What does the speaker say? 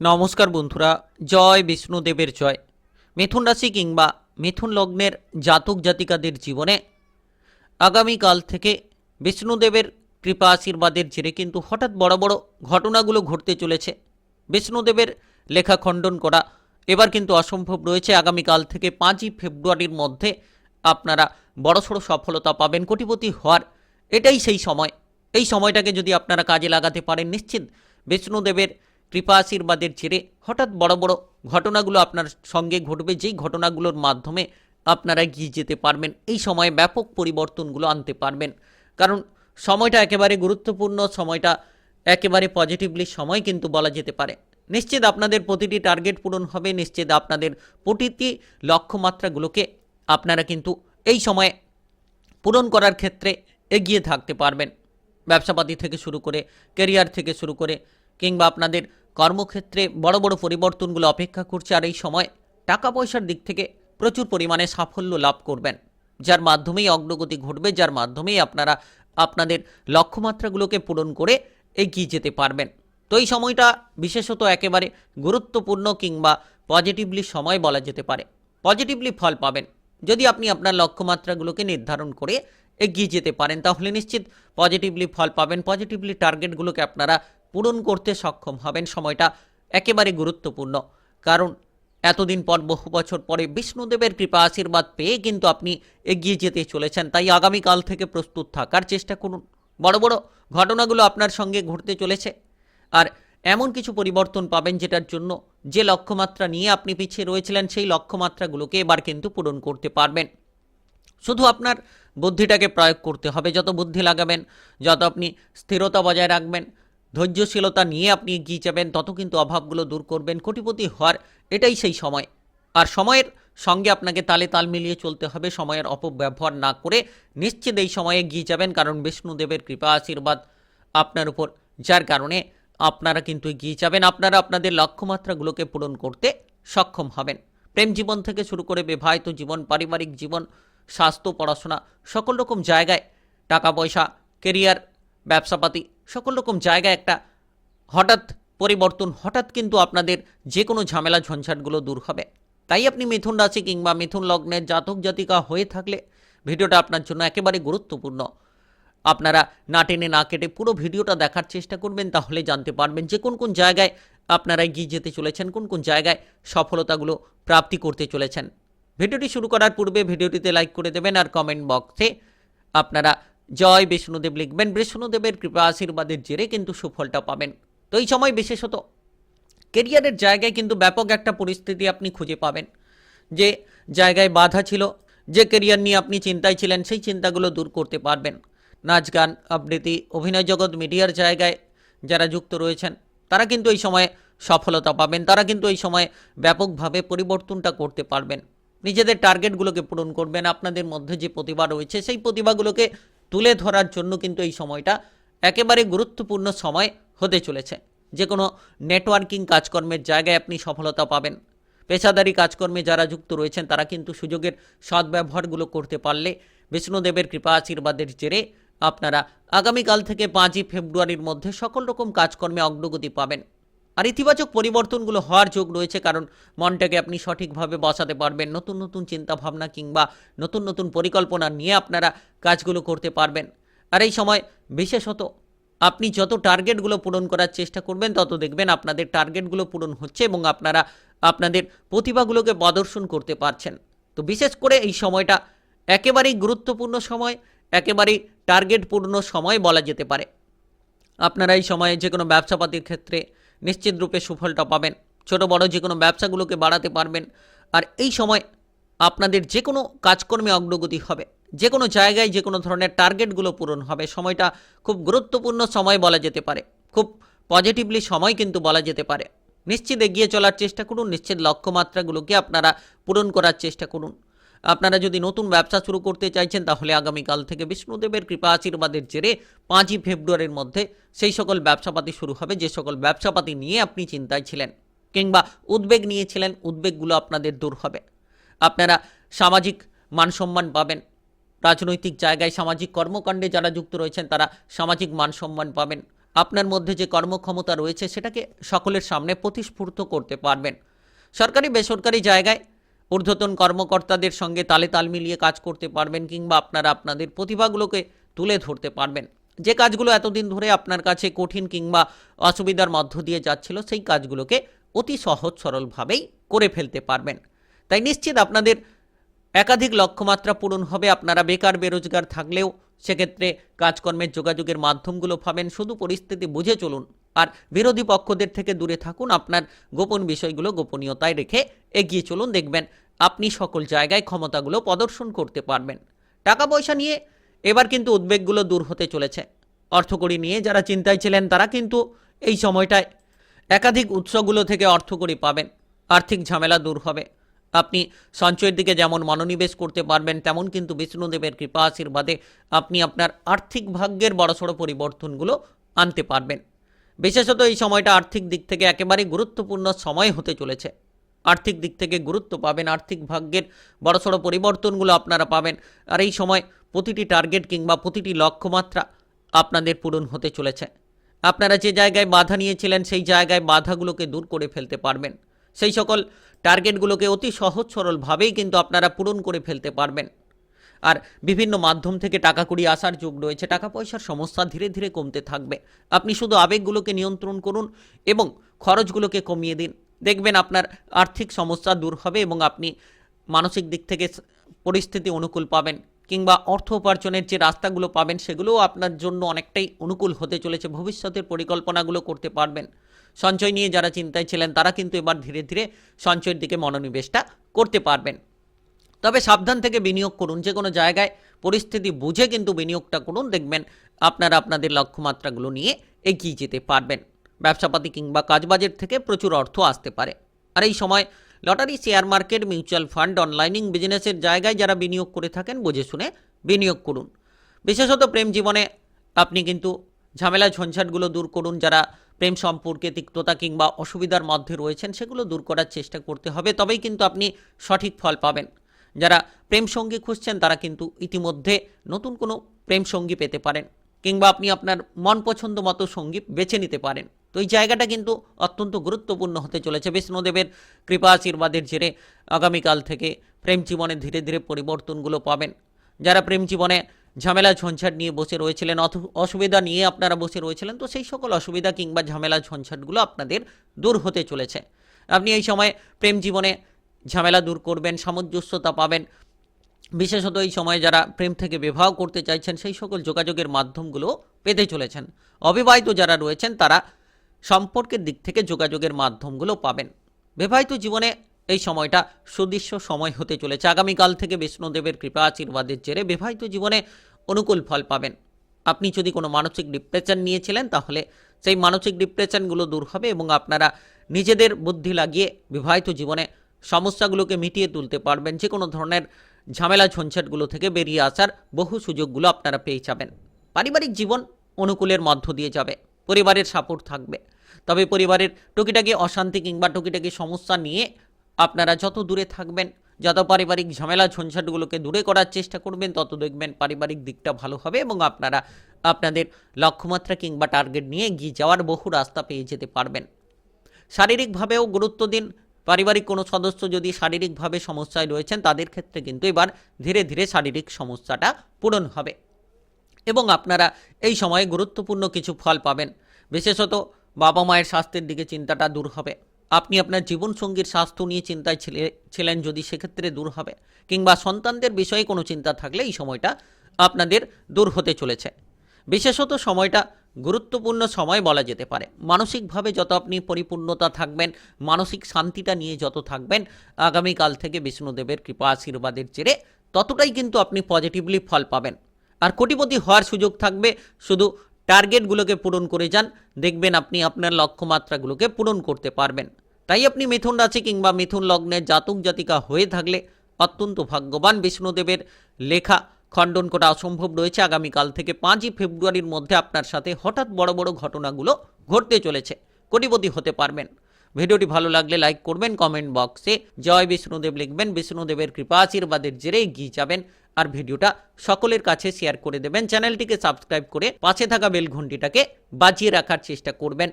নমস্কার বন্ধুরা, জয় বিষ্ণুদেবের জয়। মিথুন রাশি কিংবা মিথুন লগ্নের জাতক জাতিকাদের জীবনে আগামীকাল থেকে বিষ্ণুদেবের কৃপা আশীর্বাদের জেরে কিন্তু হঠাৎ বড় বড় ঘটনাগুলো ঘটতে চলেছে। বিষ্ণুদেবের লেখা খণ্ডন করা এবার কিন্তু অসম্ভব রয়েছে। আগামীকাল থেকে পাঁচই ফেব্রুয়ারির মধ্যে আপনারা বড়সড় সফলতা পাবেন, কোটিপতি হওয়ার। এটাই সেই সময়। এই সময়টাকে যদি আপনারা কাজে লাগাতে পারেন, নিশ্চিত বিষ্ণুদেবের কৃপা আশীর্বাদের জেরে হঠাৎ বড় বড় ঘটনাগুলো আপনার সঙ্গে ঘটবে, যেই ঘটনাগুলোর মাধ্যমে আপনারা গিয়ে যেতে পারবেন, এই সময়ে ব্যাপক পরিবর্তনগুলো আনতে পারবেন। কারণ সময়টা একেবারে গুরুত্বপূর্ণ, সময়টা একেবারে পজিটিভলি সময় কিন্তু বলা যেতে পারে। নিশ্চিত আপনাদের প্রতিটি টার্গেট পূরণ হবে, নিশ্চিত আপনাদের প্রতিটি লক্ষ্যমাত্রাগুলোকে আপনারা কিন্তু এই সময়ে পূরণ করার ক্ষেত্রে এগিয়ে থাকতে পারবেন। ব্যবসাপাতি থেকে শুরু করে কেরিয়ার থেকে শুরু করে, কিংবা আপনাদের কর্মক্ষেত্রে বড় বড় পরিবর্তনগুলো অপেক্ষা করছে আর এই সময় টাকা পয়সার দিক থেকে প্রচুর পরিমাণে সাফল্য লাভ করবেন। যার মাধ্যমেই অগ্রগতি ঘটবে, যার মাধ্যমেই আপনারা, আপনাদের লক্ষ্যমাত্রাগুলোকে পূরণ করে এগিয়ে যেতে পারবেন। তো এই সময়টা বিশেষত একেবারে গুরুত্বপূর্ণ কিংবা পজিটিভলি সময় বলা যেতে পারে। পজিটিভলি ফল পাবেন। যদি আপনি আপনার লক্ষ্যমাত্রাগুলোকে নির্ধারণ করে এগিয়ে যেতে পারেন, তাহলে নিশ্চিত পজিটিভলি ফল পাবেন। পজিটিভলি টার্গেটগুলোকে আপনারা পূরণ করতে সক্ষম হবেন সময়টা একেবারে গুরুত্বপূর্ণ। কারণ এতদিন পর বহু বছর পরে বিষ্ণুদেবের কৃপা আশীর্বাদ পেয়ে কিন্তু আপনি এগিয়ে যেতে চলেছেন। তাই আগামীকাল থেকে প্রস্তুত থাকার চেষ্টা করুন। বড় বড় ঘটনাগুলো আপনার সঙ্গে ঘটতে চলেছে। আর এমন কিছু পরিবর্তন পাবেন যেটার জন্য যে লক্ষ্যমাত্রা নিয়ে আপনি পিছিয়ে রয়েছিলেন, সেই লক্ষ্যমাত্রাগুলোকে এবার কিন্তু পূরণ করতে পারবেন। শুধু আপনার বুদ্ধিটাকে প্রয়োগ করতে হবে। যত বুদ্ধি লাগাবেন, যত আপনি স্থিরতা বজায় রাখবেন ধৈর্যশীলতা নিয়ে আপনি এগিয়ে যাবেন তত কিন্তু অভাবগুলো দূর করবেন, কোটিপতি হওয়ার এটাই সেই সময়। আর সময়ের সঙ্গে আপনাকে তালে তাল মিলিয়ে চলতে হবে, সময়ের অপব্যবহার না করে নিশ্চিত এই সময়ে এগিয়ে যাবেন, কারণ বিষ্ণুদেবের কৃপা, আশীর্বাদ আপনার উপর, যার কারণে আপনারা কিন্তু এগিয়ে যাবেন, আপনারা আপনাদের লক্ষ্যমাত্রাগুলোকে পূরণ করতে সক্ষম হবেন। প্রেম জীবন থেকে শুরু করে বিবাহিত জীবন, পারিবারিক জীবন, স্বাস্থ্য, পড়াশোনা, সকল রকম জায়গায় টাকা পয়সা কেরিয়ার ব্যবসাপাতি সকল রকম জায়গায় একটা হঠাৎ পরিবর্তন, হঠাৎ কিন্তু আপনাদের যে কোনো ঝামেলা ঝঞ্ঝাটগুলো দূর হবে। তাই আপনি মিথুন রাশি কিংবা মিথুন লগ্নের জাতক জাতিকা হয়ে থাকলে ভিডিওটা আপনার জন্য একেবারে গুরুত্বপূর্ণ। আপনারা না টেনে না কেটে পুরো ভিডিওটা দেখার চেষ্টা করবেন, তাহলে জানতে পারবেন যে কোন কোন জায়গায় আপনারা এগিয়ে যেতে চলেছেন, কোন কোন জায়গায় সফলতাগুলো প্রাপ্তি করতে চলেছেন। ভিডিওটি শুরু করার পূর্বে ভিডিওটিতে লাইক করে দেবেন আর কমেন্ট বক্সে আপনারা জয় বিষ্ণুদেব লিখবেন। বিষ্ণুদেবের কৃপা আশীর্বাদের জেরে কিন্তু সুফলটা পাবেন। তো এই সময় বিশেষত কেরিয়ারের জায়গায় কিন্তু ব্যাপক একটা পরিস্থিতি আপনি খুঁজে পাবেন। যে জায়গায় বাধা ছিল, যে কেরিয়ার নিয়ে আপনি চিন্তায় ছিলেন, সেই চিন্তাগুলো দূর করতে পারবেন। নাচ, গান, আবৃত্তি, অভিনয় জগৎ, মিডিয়ার জায়গায় যারা যুক্ত রয়েছেন, তারা কিন্তু এই সময়ে সফলতা পাবেন। তারা কিন্তু এই সময়ে ব্যাপকভাবে পরিবর্তনটা করতে পারবেন। নিজেদের টার্গেটগুলোকে পূরণ করবেন। আপনাদের মধ্যে যে প্রতিভা রয়েছে, সেই প্রতিভাগুলোকে তুলে ধরার জন্য কিন্তু এই সময়টা একেবারে গুরুত্বপূর্ণ সময় হতে চলেছে। যে কোনো নেটওয়ার্কিং কাজকর্মের জায়গায় আপনি সফলতা পাবেন। পেশাদারি কাজকর্মে যারা যুক্ত রয়েছেন, তারা কিন্তু সুযোগের সদ্ব্যবহারগুলো করতে পারলে বিষ্ণুদেবের কৃপা আশীর্বাদের জেরে আপনারা আগামীকাল থেকে পাঁচই ফেব্রুয়ারির মধ্যে সকল রকম কাজকর্মে অগ্রগতি পাবেন। আর ইতিবাচক পরিবর্তনগুলো হওয়ার যোগ রয়েছে, কারণ মনটাকে আপনি সঠিকভাবে বসাতে পারবেন, নতুন নতুন চিন্তাভাবনা কিংবা নতুন নতুন পরিকল্পনা নিয়ে আপনারা কাজগুলো করতে পারবেন। আর এই সময় বিশেষত আপনি যত টার্গেটগুলো পূরণ করার চেষ্টা করবেন, তত দেখবেন আপনাদের টার্গেটগুলো পূরণ হচ্ছে এবং আপনারা আপনাদের প্রতিভাগুলোকে প্রদর্শন করতে পারছেন। তো বিশেষ করে এই সময়টা একেবারেই গুরুত্বপূর্ণ সময়, একেবারেই টার্গেটপূর্ণ সময় বলা যেতে পারে। আপনারা এই সময়ে যে কোনো ব্যবসাপাতির ক্ষেত্রে নিশ্চিত রূপে সুফলটা পাবেন। ছোট বড় যে কোনো ব্যবসাগুলোকে বাড়াতে পারবেন। আর এই সময় আপনাদের যে কোনো কাজকর্মে অগ্রগতি হবে। যে কোনো জায়গায় যে কোনো ধরনের টার্গেটগুলো পূরণ হবে। সময়টা খুব গুরুত্বপূর্ণ সময় বলা যেতে পারে। খুব পজিটিভলি সময় কিন্তু বলা যেতে পারে। নিশ্চিত এগিয়ে চলার চেষ্টা করুন। নিশ্চিত লক্ষ্যমাত্রাগুলোকে আপনারা পূরণ করার চেষ্টা করুন। আপনারা যদি নতুন ব্যবসা শুরু করতে চাইছেন, তাহলে আগামীকাল থেকে বিষ্ণুদেবের কৃপা আশীর্বাদের জেরে পাঁচই ফেব্রুয়ারির মধ্যে সেই সকল ব্যবসাপাতি শুরু হবে, যে সকল ব্যবসাপাতি নিয়ে আপনি চিন্তায় ছিলেন কিংবা উদ্বেগ নিয়েছিলেন, উদ্বেগগুলো আপনাদের দূর হবে। আপনারা সামাজিক মানসম্মান পাবেন, রাজনৈতিক জায়গায় সামাজিক কর্মকাণ্ডে যারা যুক্ত রয়েছেন, তারা সামাজিক মান সম্মান পাবেন। আপনার মধ্যে যে কর্মক্ষমতা রয়েছে, সেটাকে সকলের সামনে প্রতিস্ফূর্ত করতে পারবেন। সরকারি বেসরকারি জায়গায় ঊর্ধ্বতন কর্মকর্তাদের সঙ্গে তালে তাল মিলিয়ে কাজ করতে পারবেন কিংবা আপনারা আপনাদের প্রতিভাগুলোকে তুলে ধরতে পারবেন। যে কাজগুলো এতদিন ধরে আপনার কাছে কঠিন কিংবা অসুবিধার মধ্য দিয়ে যাচ্ছিল, সেই কাজগুলোকে অতি সহজ সরলভাবেই করে ফেলতে পারবেন। তাই নিশ্চিত আপনাদের একাধিক লক্ষ্যমাত্রা পূরণ হবে। আপনারা বেকার, বেরোজগার থাকলেও সেক্ষেত্রে কাজকর্মের যোগাযোগের মাধ্যমগুলো পাবেন। শুধু পরিস্থিতি বুঝে চলুন। আর বিরোধী পক্ষদের থেকে দূরে থাকুন, আপনার গোপন বিষয়গুলো গোপনীয়তায় রেখে এগিয়ে চলুন, দেখবেন আপনি সকল জায়গায় ক্ষমতাগুলো প্রদর্শন করতে পারবেন। টাকা পয়সা নিয়ে এবার কিন্তু উদ্বেগগুলো দূর হতে চলেছে। অর্থকড়ি নিয়ে যারা চিন্তায় ছিলেন, তারা কিন্তু এই সময়টায় একাধিক উৎসগুলো থেকে অর্থকড়ি পাবেন। আর্থিক ঝামেলা দূর হবে। আপনি সঞ্চয়ের দিকে যেমন মনোনিবেশ করতে পারবেন, তেমন কিন্তু বিষ্ণুদেবের কৃপা আশীর্বাদে আপনি আপনার আর্থিক ভাগ্যের বড়সড় পরিবর্তনগুলো আনতে পারবেন। বিশেষত এই সময়টা আর্থিক দিক থেকে একেবারে গুরুত্বপূর্ণ সময় হতে চলেছে। আর্থিক দিক থেকে গুরুত্ব পাবেন, আর্থিক ভাগ্যের বড়সড় পরিবর্তনগুলো আপনারা পাবেন। আর এই সময় প্রতিটি টার্গেট কিংবা প্রতিটি লক্ষ্যমাত্রা আপনাদের পূরণ হতে চলেছে। আপনারা যে জায়গায় বাধা নিয়েছিলেন, সেই জায়গায় বাধাগুলোকে দূর করে ফেলতে পারবেন। সেই সকল টার্গেটগুলোকে অতি সহজ সরলভাবেই কিন্তু আপনারা পূরণ করে ফেলতে পারবেন। আর বিভিন্ন মাধ্যম থেকে টাকা কুড়ি আসার যোগ রয়েছে। টাকা পয়সার সমস্যা ধীরে ধীরে কমতে থাকবে। আপনি শুধু আবেগগুলোকে নিয়ন্ত্রণ করুন এবং খরচগুলোকে কমিয়ে দিন। দেখবেন আপনার আর্থিক সমস্যা দূর হবে এবং আপনি মানসিক দিক থেকে পরিস্থিতি অনুকূল পাবেন কিংবা অর্থ উপার্জনের যে রাস্তাগুলো পাবেন সেগুলোও আপনার জন্য অনেকটাই অনুকূল হতে চলেছে। ভবিষ্যতের পরিকল্পনাগুলো করতে পারবেন। সঞ্চয় নিয়ে যারা চিন্তায় ছিলেন তারা কিন্তু এবার ধীরে ধীরে সঞ্চয়ের দিকে মনোনিবেশটা করতে পারবেন। তবে সাবধান থেকে বিনিয়োগ করুন। যে কোনো জায়গায় পরিস্থিতি বুঝে কিন্তু বিনিয়োগটা করুন। দেখবেন আপনারা আপনাদের লক্ষ্যমাত্রাগুলো নিয়ে এগিয়ে যেতে পারবেন। ব্যবসাপাতি কিংবা কাজবাজের থেকে প্রচুর অর্থ আসতে পারে। আর এই সময় lottery, share market, mutual fund, অনলাইনিং বিজনেসের জায়গায় যারা বিনিয়োগ করে থাকেন, বুঝে শুনে বিনিয়োগ করুন। বিশেষত প্রেম জীবনে আপনি কিন্তু ঝামেলা, ঝঞ্ঝাটগুলো দূর করুন। যারা প্রেম সম্পর্কে তিক্ততা কিংবা অসুবিধার মধ্যে রয়েছেন, সেগুলো দূর করার চেষ্টা করতে হবে। তবেই কিন্তু আপনি সঠিক ফল পাবেন। যারা প্রেম সঙ্গী খুঁজছেন, তারা কিন্তু ইতিমধ্যে নতুন কোনো প্রেম সঙ্গী পেতে পারেন কিংবা আপনি আপনার মন পছন্দ মতো সঙ্গী বেছে নিতে পারেন। তো এই জায়গাটা কিন্তু অত্যন্ত গুরুত্বপূর্ণ হতে চলেছে। বিষ্ণুদেবের কৃপা আশীর্বাদের জেরে আগামীকাল থেকে প্রেম জীবনে ধীরে ধীরে পরিবর্তনগুলো পাবেন। যারা প্রেম জীবনে ঝামেলা ঝঞ্ঝাট নিয়ে বসে রয়েছিলেন, অথ- অসুবিধা নিয়ে আপনারা বসে রয়েছিলেন, তো সেই সকল অসুবিধা কিংবা ঝামেলা ঝঞ্ঝাটগুলো আপনাদের দূর হতে চলেছে। আপনি এই সময় প্রেম জীবনে ঝামেলা দূর করবেন, সামঞ্জস্যতা পাবেন। বিশেষত এই সময়ে যারা প্রেম থেকে বিবাহ করতে চাইছেন, সেই সকল যোগাযোগের মাধ্যমগুলো পেতে চলেছেন। অবিবাহিত যারা রয়েছেন, তারা সম্পর্কের দিক থেকে যোগাযোগের মাধ্যমগুলো পাবেন। বিবাহিত জীবনে এই সময়টা সুদৃশ্য সময় হতে চলেছে। আগামীকাল থেকে বিষ্ণুদেবের কৃপা আশীর্বাদের জেরে বিবাহিত জীবনে অনুকূল ফল পাবেন। আপনি যদি কোনো মানসিক ডিপ্রেশন নিয়েছিলেন, তাহলে সেই মানসিক ডিপ্রেশনগুলো দূর হবে এবং আপনারা নিজেদের বুদ্ধি লাগিয়ে বিবাহিত জীবনে সমস্যাগুলোকে মিটিয়ে তুলতে পারবেন। যে কোনো ধরনের ঝামেলা ঝঞ্ঝাটগুলো থেকে বেরিয়ে আসার বহু সুযোগগুলো আপনারা পেয়ে যাবেন। পারিবারিক জীবন অনুকূলের মধ্য দিয়ে যাবে। পরিবারের সাপোর্ট থাকবে। তবে পরিবারের টুকিটাকি অশান্তি কিংবা টুকিটাকি সমস্যা নিয়ে আপনারা যত দূরে থাকবেন, যত পারিবারিক ঝামেলা ঝঞ্ঝাটগুলোকে দূরে করার চেষ্টা করবেন, তত দেখবেন পারিবারিক দিকটা ভালো হবে এবং আপনারা আপনাদের লক্ষ্যমাত্রা কিংবা টার্গেট নিয়ে এগিয়ে যাওয়ার বহু রাস্তা পেয়ে যেতে পারবেন। শারীরিকভাবেও গুরুত্ব দিন পারিবারিক কোনো সদস্য যদি শারীরিকভাবে সমস্যায় রয়েছেন, তাদের ক্ষেত্রে কিন্তু এবার ধীরে ধীরে শারীরিক সমস্যাটা পূরণ হবে। এবং আপনারা এই সময়ে গুরুত্বপূর্ণ কিছু ফল পাবেন। বিশেষত বাবা মায়ের স্বাস্থ্যের দিকে চিন্তাটা দূর হবে। আপনি আপনার জীবনসঙ্গীর স্বাস্থ্য নিয়ে চিন্তায় ছিলে- ছিলেন যদি সেক্ষেত্রে দূর হবে। কিংবা সন্তানদের বিষয়ে কোনো চিন্তা থাকলে এই সময়টা আপনাদের দূর হতে চলেছে। বিশেষত সময়টা গুরুত্বপূর্ণ সময় বলা যেতে পারে। মানসিকভাবে যত আপনি পরিপূর্ণতা থাকবেন, মানসিক শান্তিটা নিয়ে যত থাকবেন, আগামীকাল থেকে বিষ্ণুদেবের কৃপা আশীর্বাদের জেরে ততটাই কিন্তু আপনি পজিটিভলি ফল পাবেন। আর কোটিপতি হওয়ার সুযোগ থাকবে, শুধু টার্গেটগুলোকে পূরণ করে যান, দেখবেন আপনি আপনার লক্ষ্যমাত্রাগুলোকে পূরণ করতে পারবেন। তাই আপনি মিথুন রাশি কিংবা মিথুন লগ্নের জাতক জাতিকা হয়ে থাকলে অত্যন্ত ভাগ্যবান বিষ্ণুদেবের লেখা খণ্ডন করা অসম্ভব রয়েছে। আগামীকাল থেকে পাঁচই ফেব্রুয়ারির মধ্যে আপনার সাথে হঠাৎ বড় বড় ঘটনাগুলো ঘটতে চলেছে। কোটিপতি হতে পারবেন। ভিডিওটি ভালো লাগলে লাইক করবেন, কমেন্ট বক্সে জয় বিষ্ণুদেব লিখবেন। বিষ্ণুদেবের কৃপা আশীর্বাদের জেরে এগিয়ে যাবেন আর ভিডিওটা সকলের কাছে শেয়ার করে দেবেন। চ্যানেলটিকে সাবস্ক্রাইব করে পাশে থাকা বেল ঘন্টিটাকে বাজিয়ে রাখার চেষ্টা করবেন।